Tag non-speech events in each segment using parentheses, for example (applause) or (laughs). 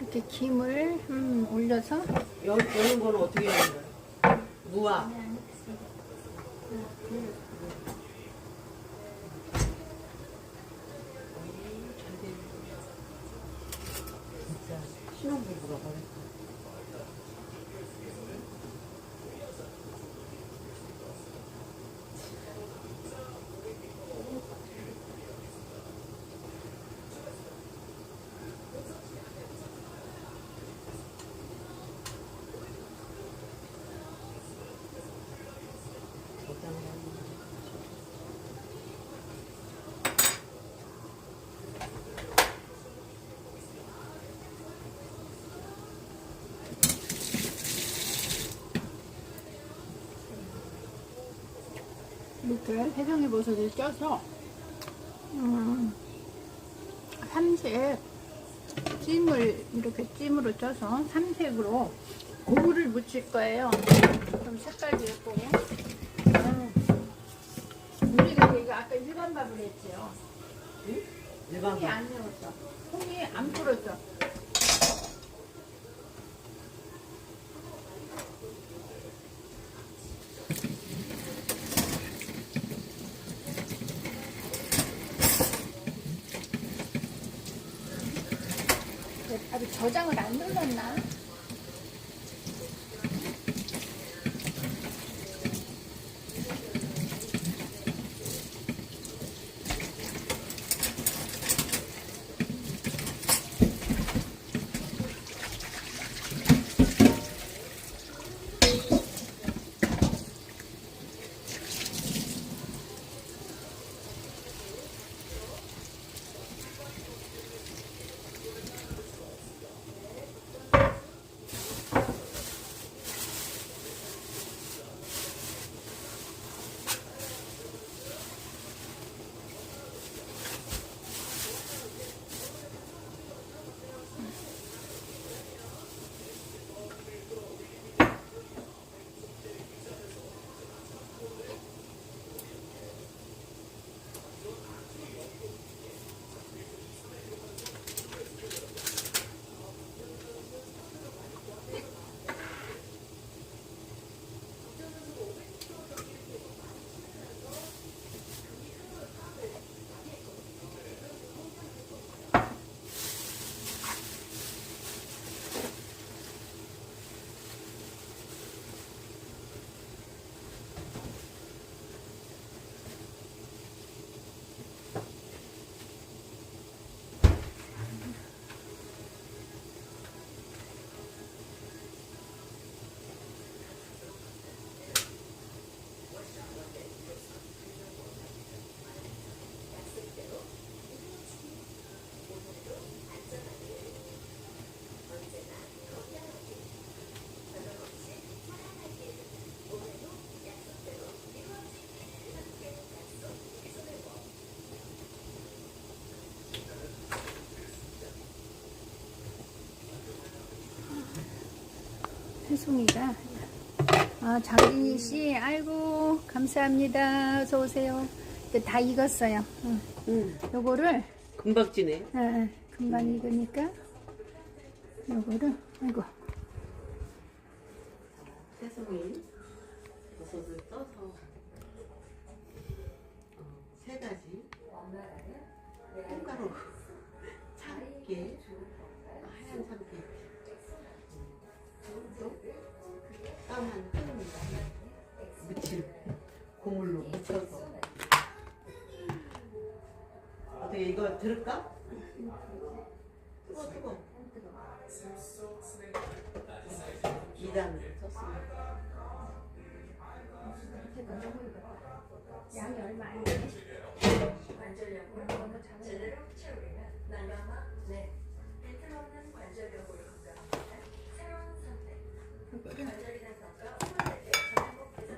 이렇게 김을 음, 올려서 여, 여는 거는 어떻게 하는 거야? 무와 진짜 신혼부부가 버렸다. 이렇게 해성이 버섯을 쪄서 음, 삼색 찜을 이렇게 찜으로 쪄서 삼색으로 고구를 묻힐 거예요. 그럼 색깔도 예쁘고. 음. 우리가 이거 아까 일반 밥을 했지요. 일반 콩이 안 넣었어. 콩이 안 풀었어. 저장을 안 눌렀나? 혜송이가 아, 장진희 씨, 아이고 감사합니다. 어서 오세요. 다 익었어요. 응. 응. 요거를 금방 찌네. 예, 예, 금방 익으니까 요거를 아이고 새송이 버섯을 떠서 어, 세 가지 콩가루 (laughs) 참깨 들을까? 뜨거 뜨거. 2단 쳤습니다 양이 얼마 안 돼. 관절염을 제대로 채우려면 난감한 네. 빈틈없는 관절염으로 건강합니다. 새로운 선택. 관절이 된 성과 후원될 때 전행복 개선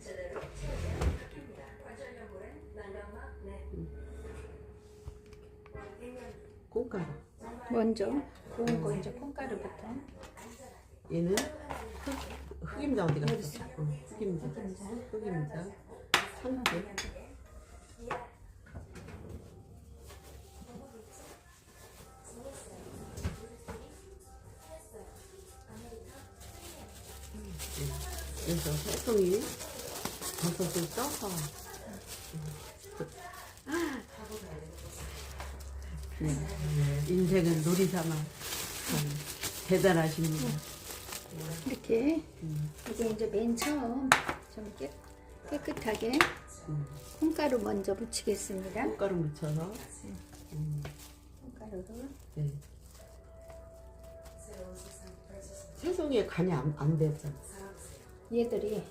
제대로 채우면 바뀝니다. 관절염물은 난감한 네 콩가루. 먼저 구운 거 이제 콩가루부터. 얘는 흑, 흑임자 어디 갔어? 어, 흑임자. 흑임자. 참깨. 그래서 해송이 버섯을 써서 그냥 인생은 놀이 삼아 참 대단하십니다. 이렇게 이게 이제 맨 처음 좀 깨, 깨끗하게 음. 콩가루 먼저 묻히겠습니다. 콩가루 묻혀서 음, 콩가루를 네. 새송이에 간이 안, 안 됐잖아. 얘들이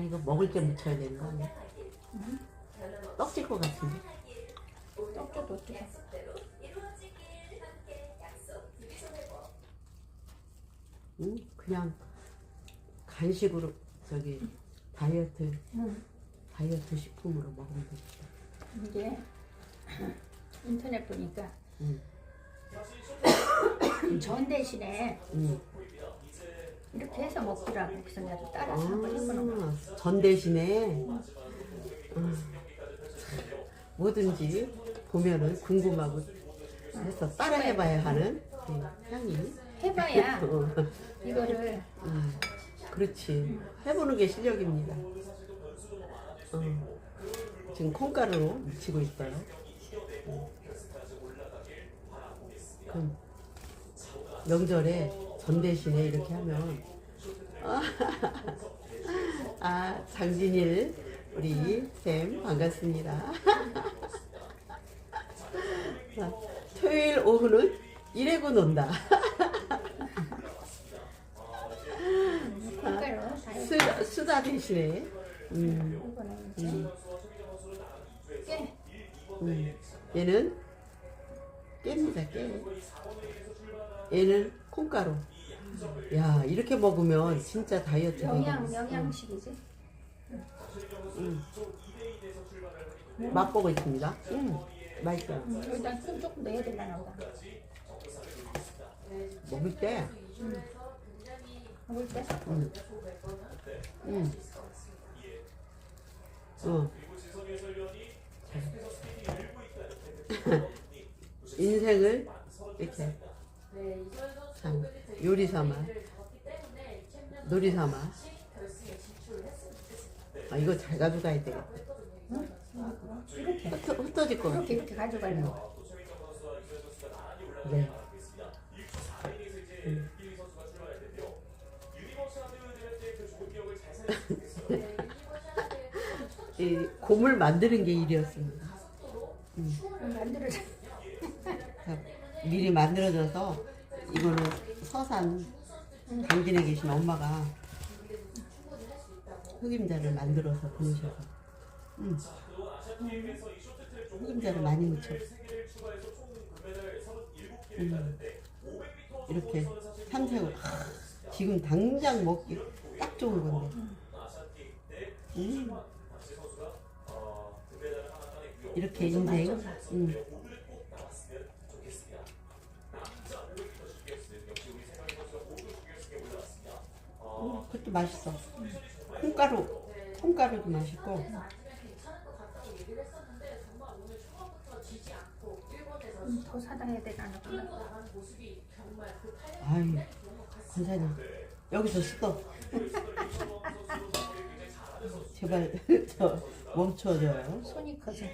그냥 이거 먹을 때 묻혀야 되는 거 아니야? 떡질 것 같은데. 떡도 어떻게? 응? 그냥 간식으로 저기 다이어트 응. 다이어트 식품으로 먹으면 되겠다. 이게 인터넷 보니까 응. 전 대신에 응. 이렇게 해서 먹더라고. 그래서 나도 따라서 한번 해보는 거. 아, 전 대신에 음, 뭐든지 보면은 궁금하고 해서 따라 해봐야 하는 그 향이. 해봐야 (laughs) 어, 이거를 음, 그렇지. 해보는 게 실력입니다. 어, 지금 콩가루로 묻히고 있어요. 음. 그럼 명절에 전 대신에 이렇게 하면 (laughs) 아 장진일 우리 쌤 반갑습니다. (laughs) 자, 토요일 오후는 일하고 논다. 다 해서 수다, 수다 대신에 음, 깨. 음. 얘는 깨입니다 깨 얘는 콩가루 야 이렇게 먹으면 진짜 다이어트 영양. 영양식이지. 음. 맛보고 있습니다 음, 맛있어요 음, 여기다 콩 조금 넣어야 되려나 보다. 먹을 때 먹을 때 음. 음. 어. (laughs) 인생을 이렇게 참 요리 삼아 놀이 삼아 아 이거 잘 가져가야 되겠다 이렇게 흩어, 흩어질 거 같아 이렇게 이렇게 가져가려고. 네. 음. (laughs) 이 곰을 만드는 게 일이었습니다. 음, 만들어져. 자, 미리 만들어져서 이거는 서산 당진에 계신 엄마가 흑임자를 만들어서 보내셔서 음. 흑임자를 많이 묻혀 음. 이렇게 삼색을 하, 지금 당장 먹기 딱 좋은 건데 음. 이렇게 인생 음. 음, 그것도 맛있어. 콩가루, 콩가루도 맛있고. 음, 더 사다 해야 보다. 아유, 권사님 여기서 스톱. (laughs) 제발 (laughs) 저 멈춰줘요. 손이 커서.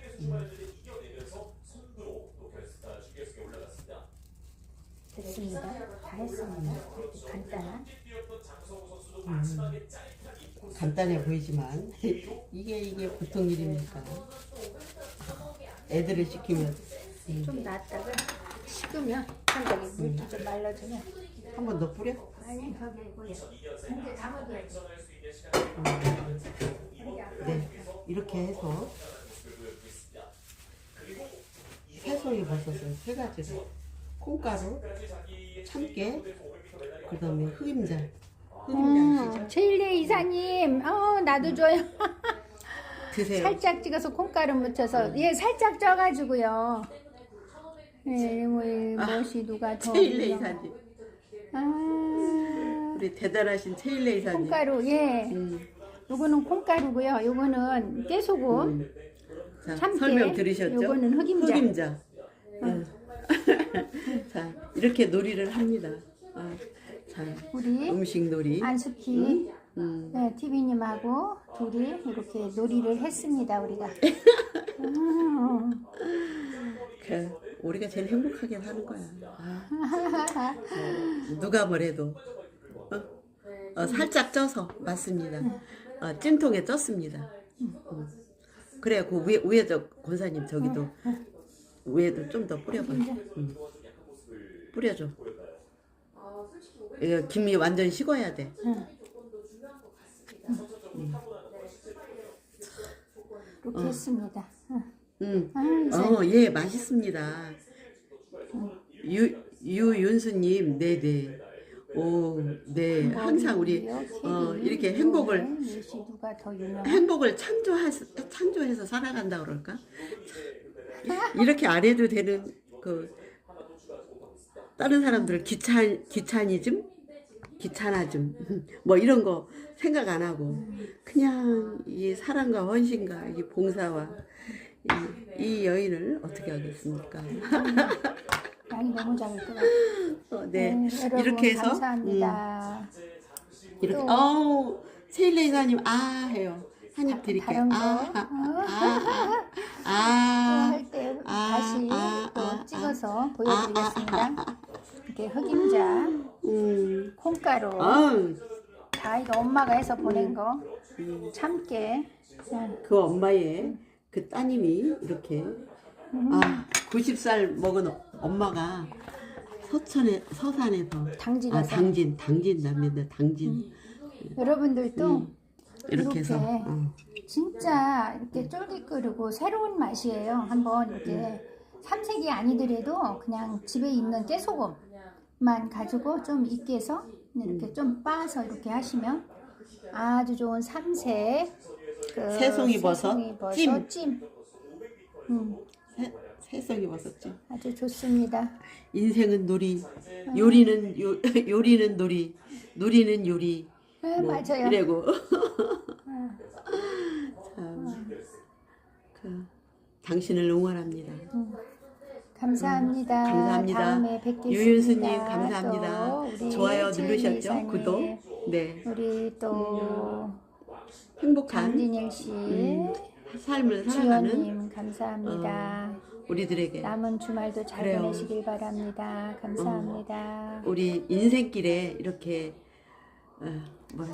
됐습니다. 다 했습니다. 간단한. 간단해 보이지만 (laughs) 이게 이게 보통 일입니까? 애들을 시키면. 음, 좀 놨다가 식으면 한번에 물기 좀 말라주면. 한 번 더 뿌려? 아니 거기 뭐야 이제 담아둬야지 네, 이렇게 해서 새송이 버섯을 세 가지를. 콩가루, 참깨, 그 다음에 흑임자. 아시죠? 음, 이사님 어 나도 줘요 (laughs) 드세요. 살짝 찍어서 콩가루 묻혀서 예 살짝 쪄가지고요 예, 뭐, 이 무엇이 누가 더 유명- 이사님. 아 우리 대단하신 체일레 이사님. 콩가루 예 음, 요거는 콩가루고요 요거는 깨소금 음. 자, 참깨, 설명 들으셨죠? 요거는 흑임자. 흑임자. 예. (laughs) 자, 이렇게 놀이를 합니다. 아, 자, 우리 음식 놀이. 안숙희 음. 네, TV님하고 둘이 이렇게 놀이를 했습니다 우리가 음. (laughs) 그, 우리가 제일 행복하게 사는 거야. 아, 어, 누가 뭐래도 어? 어, 살짝 쪄서 맞습니다. 어, 찜통에 쪘습니다. 음. 그래, 그 위에 위에 저 권사님 저기도 위에도 좀 더 뿌려봐. 음. 뿌려줘. 이거 김이 완전 식어야 돼. 이렇게 했습니다 응. 음. 아. 어, 예, 맛있습니다. 유 유윤수님, 네, 네. 오, 네. 항상 우리 어, 이렇게 행복을 무엇이 누가 더 유명 행복을 창조해서 창조해서 살아간다 그럴까? 이렇게 안 해도 되는 그 다른 사람들 귀찬 귀차니즘, 귀찮아즘? 뭐 이런 거 생각 안 하고 그냥 이 사랑과 헌신과 이 봉사와 이, 이 여인을 어떻게 하겠습니까? 양이 너무 작을 것 같아요 어, 네, 여러분 이렇게 해서 음, 감사합니다. 이렇게 또. 어우 세일레 이사님 아 해요. 한 입 드릴게요. 다른 거? 아, 아, 아, 아, (laughs) 아, 할때 아, 다시 아, 또 아, 찍어서 보여드리겠습니다 이렇게 흑임자 음, 콩가루 어, 다 이거 엄마가 해서 보낸 거 참깨 응. 그 엄마의 그 따님이 이렇게 아 90살 먹은 엄마가 서천에 서산에서 당진에서. 아 당진 당진 남인데 당진 여러분들도 이렇게 해서 이렇게. 어. 진짜 이렇게 쫄깃거리고 새로운 맛이에요. 한번 이렇게 삼색이 아니더라도 그냥 집에 있는 깨소금 만 가지고 좀 익게 해서 이렇게 좀 빻아서 이렇게 하시면 아주 좋은 삼색 그 새송이 버섯 새송이 버섯 찜. 찜. 음, 새- 새싹이 버섯죠. 아주 좋습니다. 인생은 놀이, 요리는 요, (laughs) 요리는 놀이, 놀이는 요리. 아, 뭐 맞아요. 이래고. (laughs) 참, 그 당신을 응원합니다. 감사합니다. 감사합니다. 다음에 뵙겠습니다. 유윤수님 또 감사합니다. 좋아요 누르셨죠? 구독. 네, 우리 또 행복한 장진일 씨, 음, 삶을 살아가는 감사합니다. 우리들에게 남은 주말도 잘 그래요. 보내시길 바랍니다. 감사합니다. 우리 인생길에 이렇게 어, 뭐